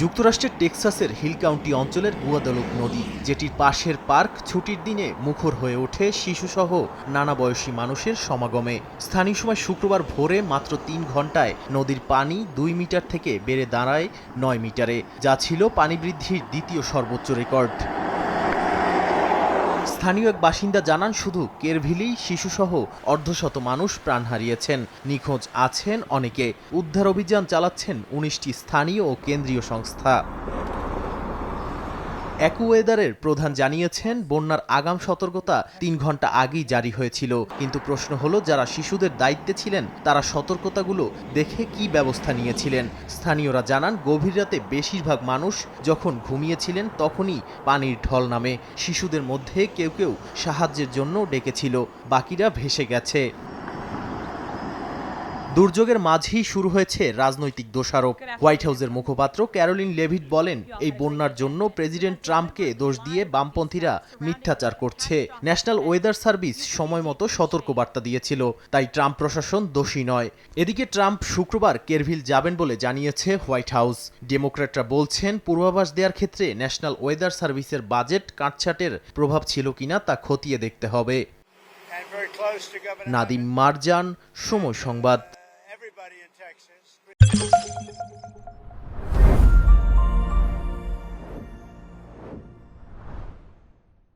যুক্তরাষ্ট্রের টেক্সাসের hill county অঞ্চলের গুয়াদালুপ নদী, যেটির পাশের পার্ক ছুটির দিনে মুখর হয়ে ওঠে শিশুসহ নানা বয়সী মানুষের সমাগমে। স্থানীয় সময় শুক্রবার ভোরে মাত্র তিন ঘন্টায় নদীর পানি দুই মিটার থেকে বেড়ে দাঁড়ায় নয় মিটারে, যা ছিল পানি বৃদ্ধির দ্বিতীয় সর্বোচ্চ রেকর্ড। স্থানীয় এক বাসিন্দা জানান, শুধু কেরভিলেই শিশুসহ অর্ধশত মানুষ প্রাণ হারিয়েছেন। নিখোঁজ আছেন অনেকে। উদ্ধার অভিযান চালাচ্ছেন উনিশটি স্থানীয় ও কেন্দ্রীয় সংস্থা। অ্যাকুওয়েদারের প্রধান জানিয়েছেন, বন্যার আগাম সতর্কতা তিন ঘণ্টা আগেই জারি হয়েছিল। কিন্তু প্রশ্ন হলো, যারা শিশুদের দায়িত্বে ছিলেন, তারা সতর্কতাগুলো দেখে কি ব্যবস্থা নিয়েছিলেন? স্থানীয়রা জানান, গভীর রাতে বেশিরভাগ মানুষ যখন ঘুমিয়েছিলেন, তখনই পানির ঢল নামে। শিশুদের মধ্যে কেউ কেউ সাহায্যের জন্য ডেকেছিল, বাকিরা ভেসে গেছে। দুর্যোগের মাঝেই শুরু হয়েছে রাজনৈতিক দোষারোপ। হোয়াইট হাউসের মুখপাত্র ক্যারোলিন লেভিট বলেন এই বন্যার জন্য প্রেসিডেন্ট ট্রাম্পকে দোষ দিয়ে বামপন্থীরা মিথ্যাচার করছে। ন্যাশনাল ওয়েদার সার্ভিস সময় মতো সতর্কবার্তা দিয়েছিল তাই ট্রাম্প প্রশাসন দোষী নয়। এদিকে ট্রাম্প শুক্রবার কেরভিল যাবেন বলে জানিয়েছে হোয়াইট হাউস ডেমোক্র্যাটরা বলছেন পূর্বাভাস দেওয়ার ক্ষেত্রে ন্যাশনাল ওয়েদার সার্ভিসের বাজেট কাটছাটের প্রভাব ছিল কিনা তা খতিয়ে দেখতে হবে. নাদিম মারজান সময় সংবাদ। Texas.